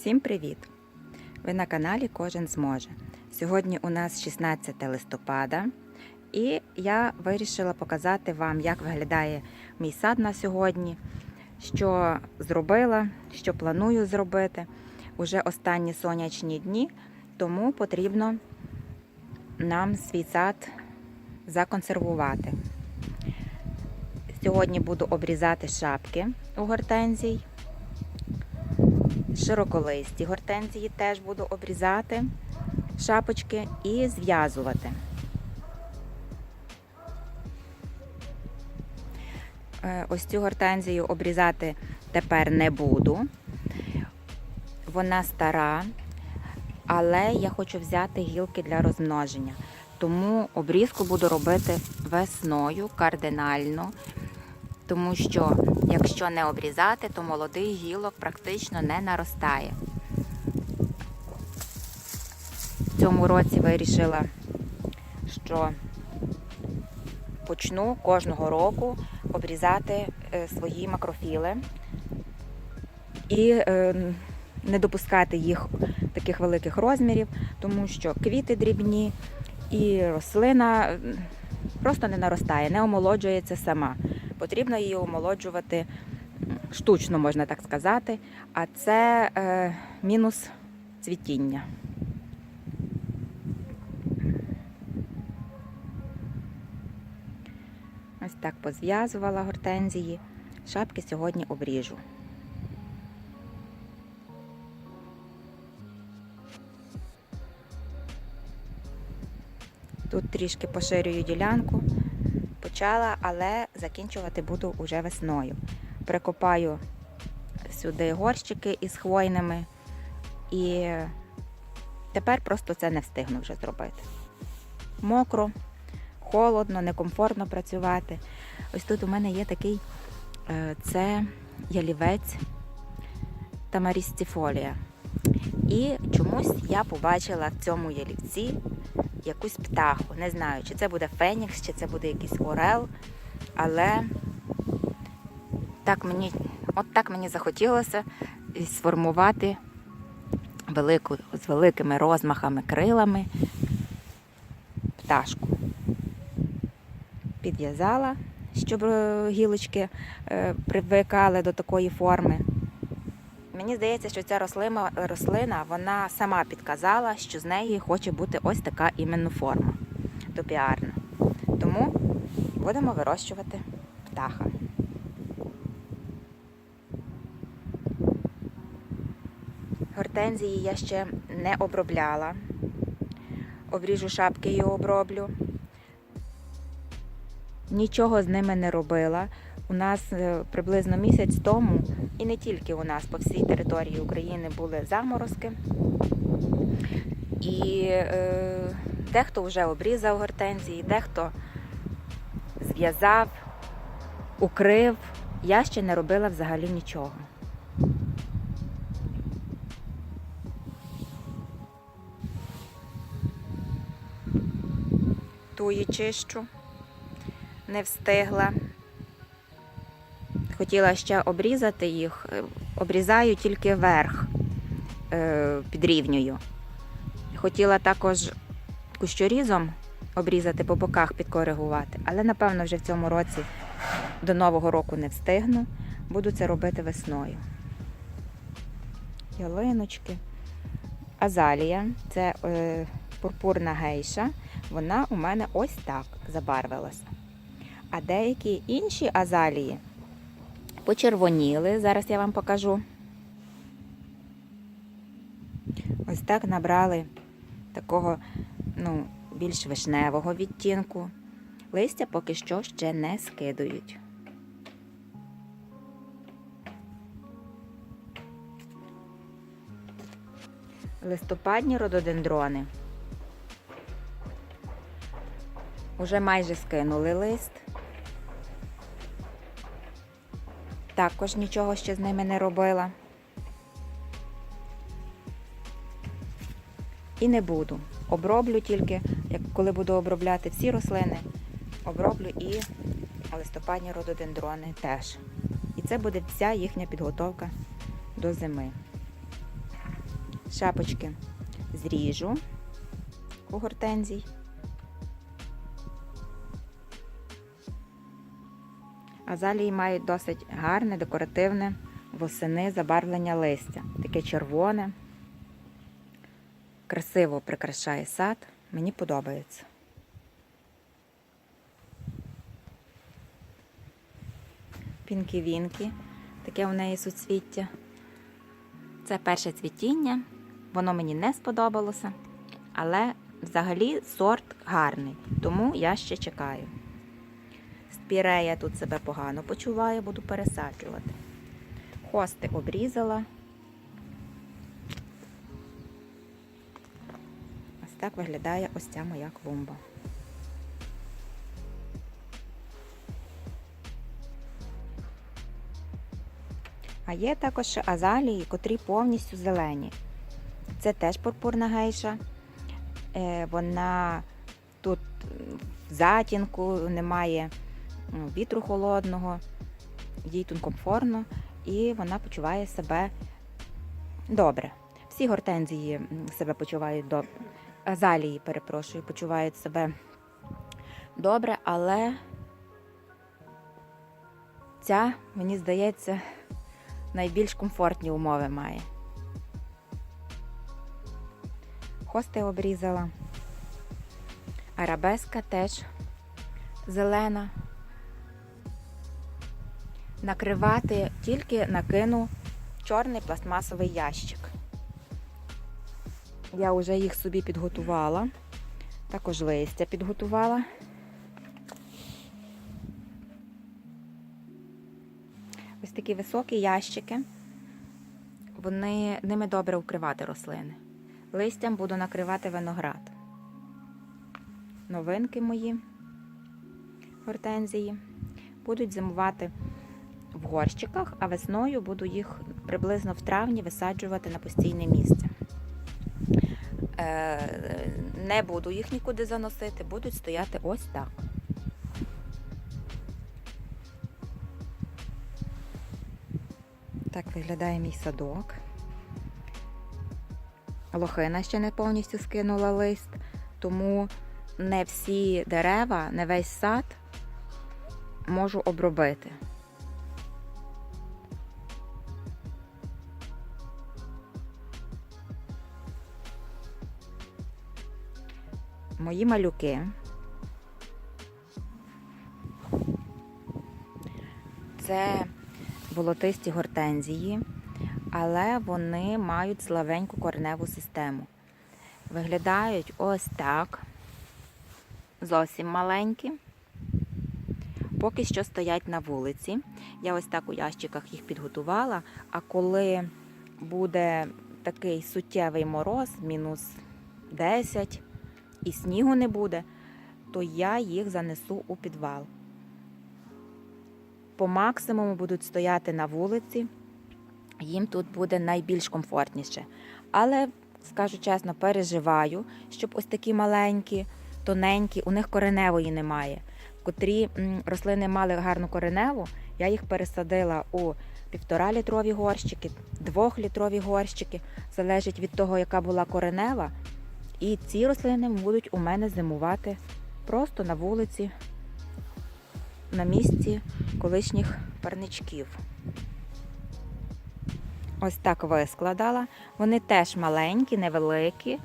Всім привіт! Ви на каналі Кожен зможе. Сьогодні у нас 16 листопада, і я вирішила показати вам, як виглядає мій сад на сьогодні, що зробила, що планую зробити. Уже останні сонячні дні, тому потрібно нам свій сад законсервувати. Сьогодні буду обрізати шапки у гортензій. Широколисті гортензії теж буду обрізати шапочки і зв'язувати. Е, Ось цю гортензію обрізати тепер не буду. Вона стара, але я хочу взяти гілки для розмноження. Тому обрізку буду робити весною кардинально, тому що якщо не обрізати, то молодий гілок практично не наростає. В цьому році вирішила, що почну кожного року обрізати е, свої макрофіли і е, не допускати їх таких великих розмірів, тому що квіти дрібні і рослина просто не наростає, не омолоджується сама. Потрібно її омолоджувати штучно, можна так сказати, а це е, мінус цвітіння. Ось так позв'язувала гортензії. Шапки сьогодні обріжу. Тут трішки поширюю ділянку. Почала, але закінчувати буду уже весною. Прикопаю сюди горщики із хвойними і тепер просто це не встигну вже зробити. Мокро, холодно, некомфортно працювати. Ось тут у мене є такий е, це ялівець тамарістіфолія. І чомусь я побачила в цьому ялівці якусь птаху. Не знаю, чи це буде фенікс, чи це буде якийсь орел. Але так мені, от так мені захотілося сформувати велику, з великими розмахами крилами пташку. Підв'язала, щоб е, гілочки е, привикали до такої форми. Мені здається, що ця рослина, рослина вона сама підказала, що з неї хоче бути ось така іменно форма топіарна. Тому будемо вирощувати птаха. Гортензії я ще не обробляла. Обріжу шапки і оброблю. Нічого з ними не робила. У нас е, приблизно місяць тому, і не тільки у нас, по всій території України були заморозки. І е, дехто вже обрізав гортензії, дехто зв'язав, укрив. Я ще не робила взагалі нічого. Туї чищу, не встигла. Хотіла ще обрізати їх, е, обрізаю тільки верх е, підрівнюю. Хотіла також кущорізом обрізати по боках, підкоригувати, але напевно вже в цьому році до Нового року не встигну. Буду це робити весною. Ялиночки. Азалія це е, пурпурна гейша. Вона у мене ось так забарвилася. А деякі інші азалії почервоніли. Зараз я вам покажу. Ось так набрали такого, ну, більш вишневого відтінку. Листя поки що ще не скидують. Листопадні рододендрони. Уже майже скинули лист. Також нічого ще з ними не робила. І не буду. Оброблю тільки, як коли буду обробляти всі рослини, оброблю і листопадні рододендрони теж. І це буде вся їхня підготовка до зими. шапочки зріжу у гортензій. Азалії мають досить гарне, декоративне восени забарвлення листя. Таке червоне. Красиво прикрашає сад. Мені подобається. Пінкі-вінкі. Таке у неї суцвіття. Це перше цвітіння. Воно мені не сподобалося, але взагалі сорт гарний, тому я ще чекаю. Спірея тут себе погано почуває, буду пересаджувати. Хости обрізала. Ось так виглядає ось ця моя клумба. А є також азалії, котрі повністю зелені. Це теж пурпурна гейша. Е, Вона тут в затінку, немає вітру холодного, їй тут комфортно і вона почуває себе добре. Всі гортензії себе почувають добре. Азалії, перепрошую, почувають себе добре, але ця, мені здається, найбільш комфортні умови має. Хости обрізала. Арабеска теж зелена. Накривати тільки накину чорний пластмасовий ящик. Я вже їх собі підготувала. Також листя підготувала. Ось такі високі ящики. Вони ними добре укривати рослини. Листям буду накривати виноград. Новинки мої гортензії будуть зимувати в горщиках, а весною буду їх приблизно в травні висаджувати на постійне місце. Е, Не буду їх нікуди заносити, будуть стояти ось так. Так виглядає мій садок. Лохина ще не повністю скинула лист, тому не всі дерева, не весь сад можу обробити. Мої малюки. Це волотисті гортензії, але вони мають слабеньку кореневу систему. Виглядають ось так. Зовсім маленькі. Поки що стоять на вулиці. Я ось так у ящиках їх підготувала. А коли буде такий суттєвий мороз, мінус 10 і снігу не буде, то я їх занесу у підвал. По максимуму будуть стояти на вулиці, їм тут буде найбільш комфортніше. Але, скажу чесно, переживаю, щоб ось такі маленькі, тоненькі, у них кореневої немає. Котрі рослини мали гарну кореневу, я їх пересадила у півтора літрові горщики, двохлітрові горщики. Залежить від того, яка була коренева. І ці рослини будуть у мене зимувати просто на вулиці, на місці колишніх парничків. Ось так вискладала. Вони теж маленькі, невеликі.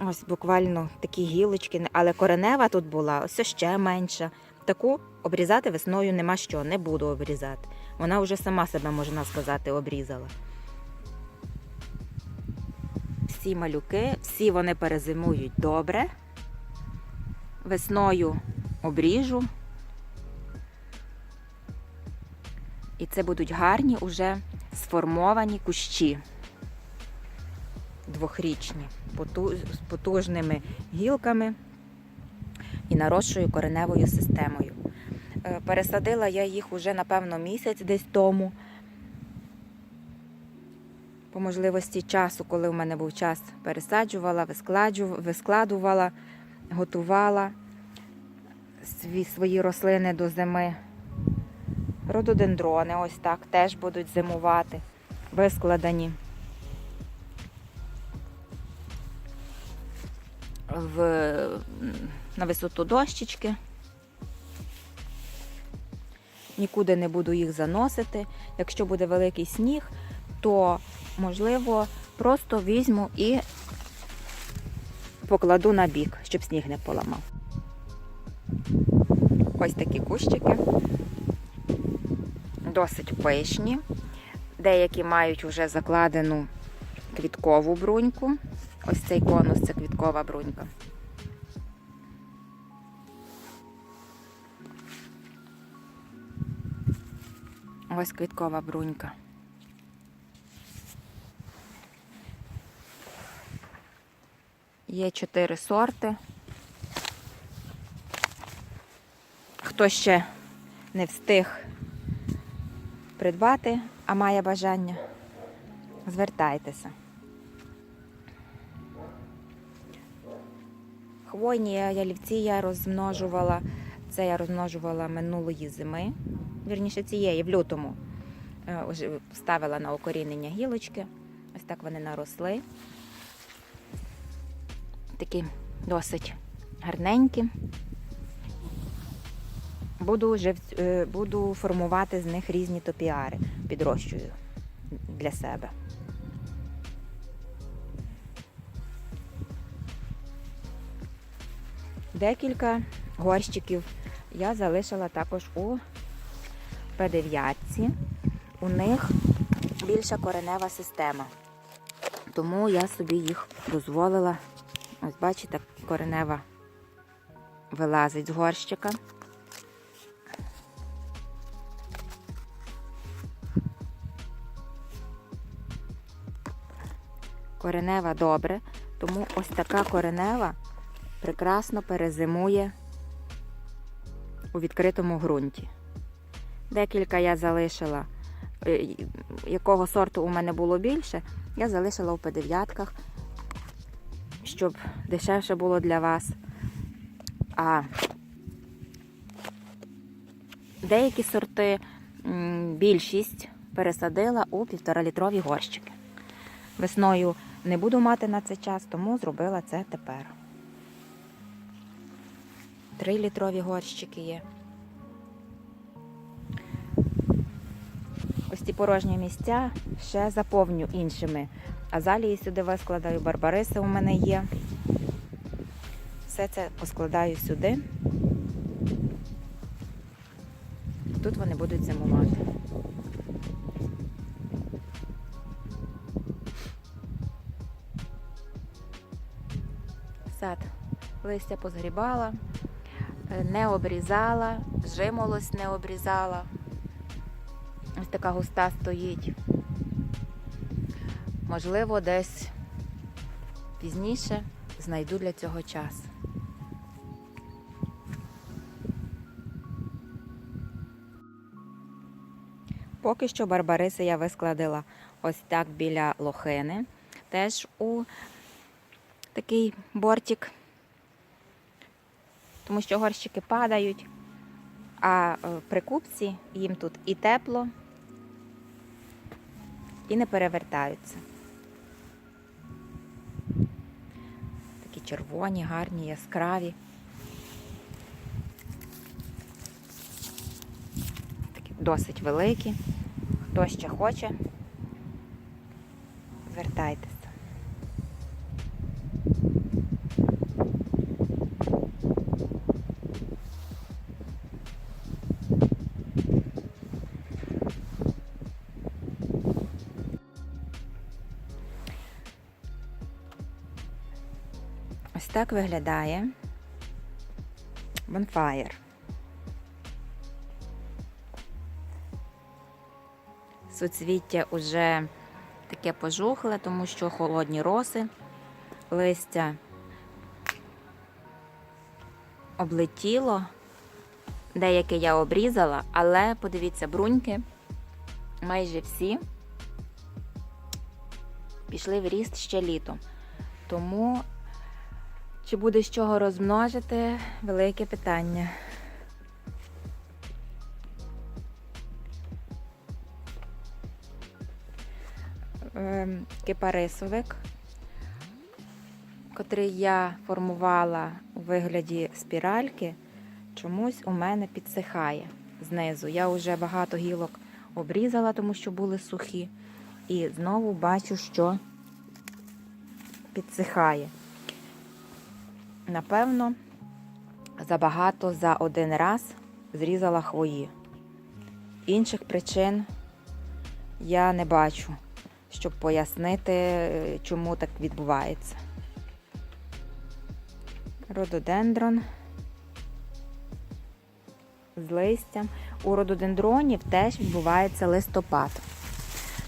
Ось буквально такі гілочки, але коренева тут була, ось ще менша. Таку обрізати весною нема що, не буду обрізати. Вона вже сама себе, можна сказати, обрізала. Всі малюки, всі вони перезимують добре. Весною обріжу. І це будуть гарні уже сформовані кущі. Двохрічні, з потужними гілками і наросшою кореневою системою. Е, Пересадила я їх уже, напевно, місяць десь тому по можливості часу, коли в мене був час, пересаджувала, вискладувала, готувала свої рослини до зими. Рододендрони, ось так, теж будуть зимувати, вискладені. в, На висоту дощечки. Нікуди не буду їх заносити. Якщо буде великий сніг, то можливо просто візьму і покладу на бік, щоб сніг не поламав. Ось такі кущики. Досить пишні. Деякі мають вже закладену квіткову бруньку. Ось цей конус це квіткова брунька. Ось квіткова брунька. Є чотири сорти. Хто ще не встиг придбати, а має бажання, звертайтеся. Хвойні ялівці я розмножувала. Це я розмножувала минулої зими. Вірніше цієї, в лютому. Е, Ставила на укорінення гілочки. Ось так вони наросли. Такі досить гарненькі. Буду, жив... е, буду формувати з них різні топіари. Підрощую для себе. Декілька горщиків я залишила також у П9. У них більша коренева система. Тому я собі їх дозволила. Ось бачите, коренева вилазить з горщика. Коренева добре, тому ось така коренева прекрасно перезимує у відкритому ґрунті. Декілька я залишила, е, якого сорту у мене було більше, я залишила у П9, щоб дешевше було для вас. А деякі сорти, більшість пересадила у півторалітрові горщики. Весною не буду мати на це час, тому зробила це тепер. Трилітрові горщики є. Ось ці порожні місця ще заповню іншими. Азалії сюди вискладаю, барбариси у мене є. Все це поскладаю сюди. Тут вони будуть зимувати. Сад листя позгрібала, не обрізала, жимолость не обрізала. Ось така густа стоїть. Можливо, десь пізніше знайду для цього час. Поки що барбариси я вискладила ось так біля лохини. Теж у такий бортик, тому що горщики падають, а е, при купці їм тут і тепло, і не перевертаються. Червоні, гарні, яскраві. Такі досить великі. Хто ще хоче, звертайтеся. Так виглядає Bonfire. Суцвіття уже таке пожухле, тому що холодні роси, листя облетіло. Деяке я обрізала, але подивіться, бруньки майже всі пішли в ріст ще літом. Тому чи буде з чого розмножити, велике питання. Ем, Кипарисовик. котрий я формувала у вигляді спіральки, чомусь у мене підсихає знизу. Я вже багато гілок обрізала, тому що були сухі. І знову бачу, що підсихає. Напевно, забагато за один раз зрізала хвої. Інших причин я не бачу, щоб пояснити, чому так відбувається. Рододендрон з листям. У рододендронів теж відбувається листопад.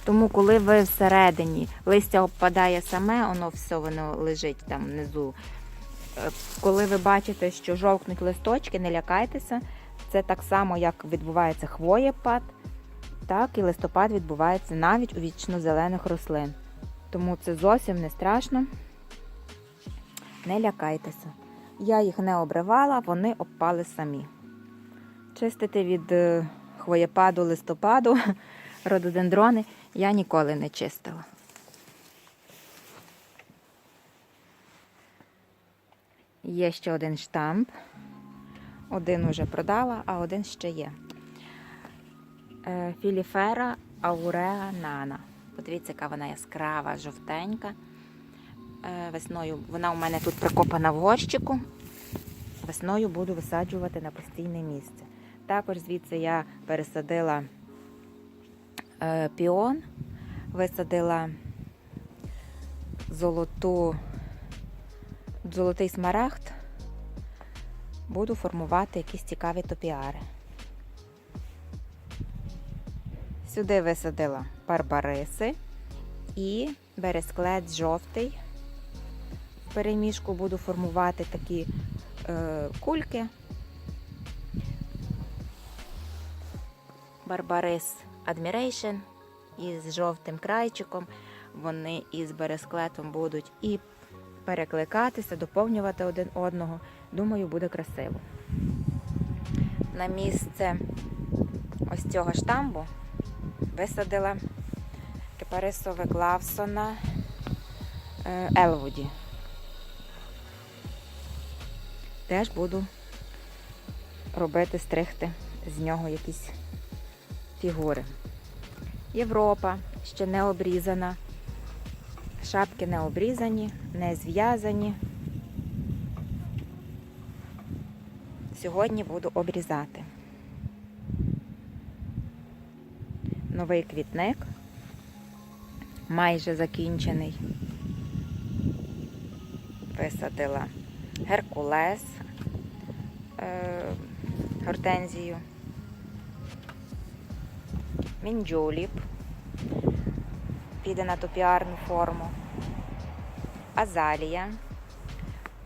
Тому, коли ви всередині листя обпадає саме, воно все воно лежить там внизу. Коли ви бачите, що жовкнуть листочки, не лякайтеся. Це так само, як відбувається хвоєпад, так і листопад відбувається навіть у вічно-зелених рослин. Тому це зовсім не страшно. Не лякайтеся. Я їх не обривала, вони обпали самі. Чистити від е, хвоєпаду листопаду рододендрони я ніколи не чистила. Є ще один штамп. Один уже продала, а один ще є. Е, Філіфера ауреа нана. Подивіться, яка вона яскрава, жовтенька. Е, Весною вона у мене тут прикопана в горщику. Весною буду висаджувати на постійне місце. Також звідси я пересадила е, піон, висадила золоту, золотий смарагд. Буду формувати якісь цікаві топіари. Сюди висадила барбариси і бересклет жовтий. В переміжку буду формувати такі е, кульки. Барбарис Admiration із жовтим крайчиком. Вони із бересклетом будуть і перекликатися, доповнювати один одного. Думаю, буде красиво. На місце ось цього штамбу висадила кипарисове Клавсона е, Елвуді. Теж буду робити, стригти з нього якісь фігури. Європа ще не обрізана. Шапки не обрізані, не зв'язані. Сьогодні буду обрізати. Новий квітник, майже закінчений. Висадила Геркулес, е, гортензію, мінджуліп, піде на топіарну форму, азалія,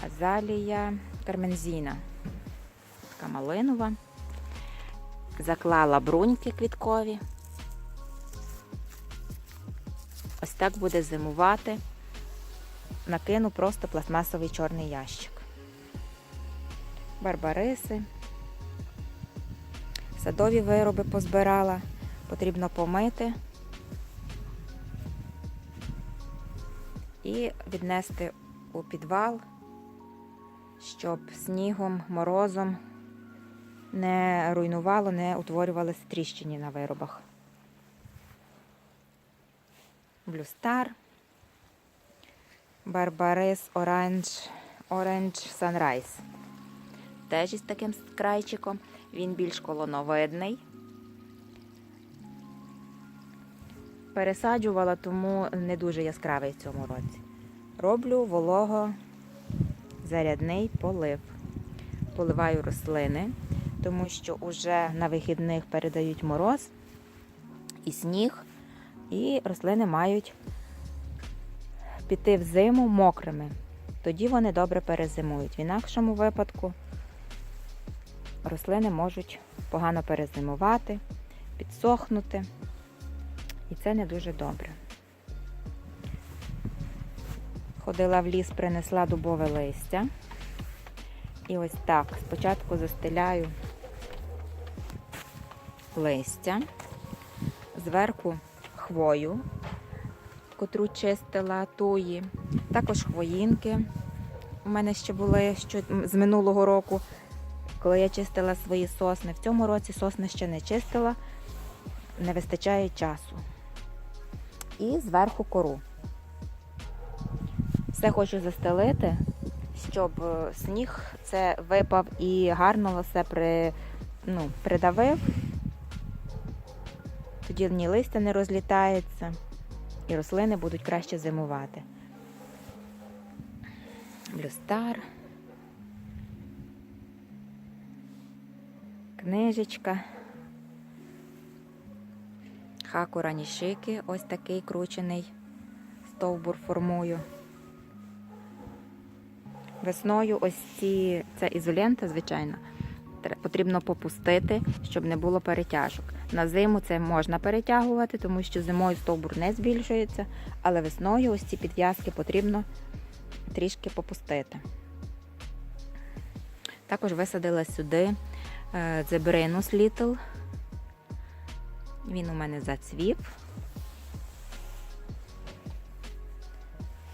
азалія кармензіна, така малинова. Заклала бруньки квіткові. Ось так буде зимувати. Накину просто пластмасовий чорний ящик. Барбариси. Садові вироби позбирала. Потрібно помити і віднести у підвал, щоб снігом, морозом не руйнувало, не утворювалися тріщини на виробах. Блюстар, Барбарис Оранж, Оранж Sunrise. Теж із таким крайчиком. Він більш колоновидний. Пересаджувала, тому не дуже яскравий в цьому році. Роблю волого зарядний полив. Поливаю рослини, тому що уже на вихідних передають мороз і сніг, і рослини мають піти в зиму мокрими. Тоді вони добре перезимують. В інакшому випадку рослини можуть погано перезимувати, підсохнути. І це не дуже добре. Ходила в ліс, принесла дубове листя. І ось так спочатку застеляю листя, зверху хвою, котру чистила туї, також хвоїнки, у мене ще були що, з минулого року, коли я чистила свої сосни. В цьому році сосни ще не чистила, не вистачає часу. І зверху кору. Все хочу застелити, щоб е, сніг це випав і гарно все при, ну, придавив. Тоді ні листя не розлітається, і рослини будуть краще зимувати. Блюстар. Книжечка. Хакура нішики, ось такий кручений стовбур формую. Весною ось ці, це ізолента, звичайно, потрібно попустити, щоб не було перетяжок. На зиму це можна перетягувати, тому що зимою стовбур не збільшується, але весною ось ці підв'язки потрібно трішки попустити. Також висадила сюди е, Зебринус Літл. Він у мене зацвів.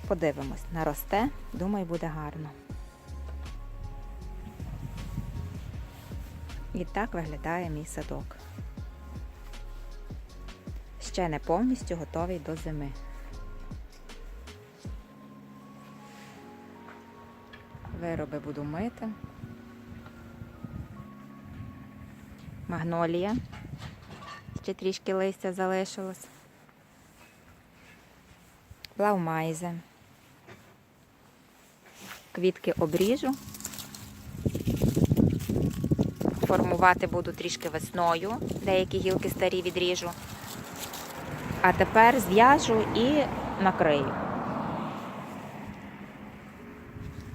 Подивимось, наросте, думаю, буде гарно. І так виглядає мій садок. Ще не повністю готовий до зими. Вироби буду мити. Магнолія. Ще трішки листя залишилось. Блаумайзе. Квітки обріжу. Формувати буду трішки весною. Деякі гілки старі відріжу. А тепер зв'яжу і накрию.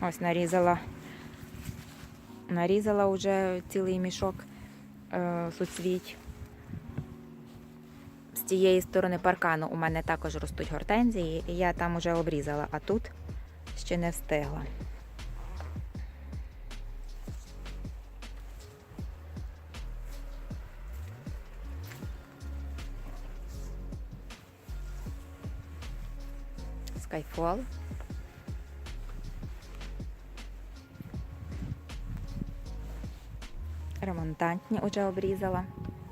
Ось нарізала. Нарізала вже цілий мішок е, суцвіть. З цієї сторони паркану у мене також ростуть гортензії, і я там уже обрізала, а тут ще не встигла. Skyfall. Ремонтантні вже обрізала.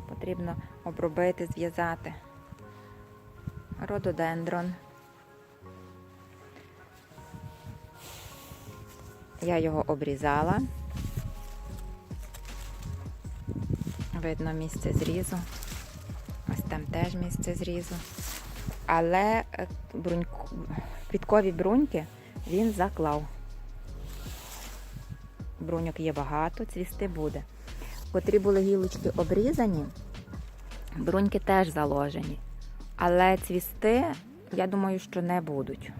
Потрібно обробити, зв'язати. Рододендрон. Я його обрізала. Видно місце зрізу. Ось там теж місце зрізу. Але е, бруньку, квіткові бруньки він заклав. Бруньок є багато, цвісти буде. Котрі були гілочки обрізані, бруньки теж заложені. Але цвісти, я думаю, що не будуть.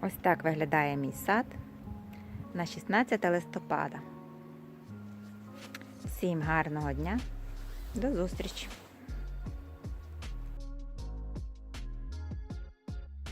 Ось так виглядає мій сад на 16 листопада. Всім гарного дня. До зустрічі!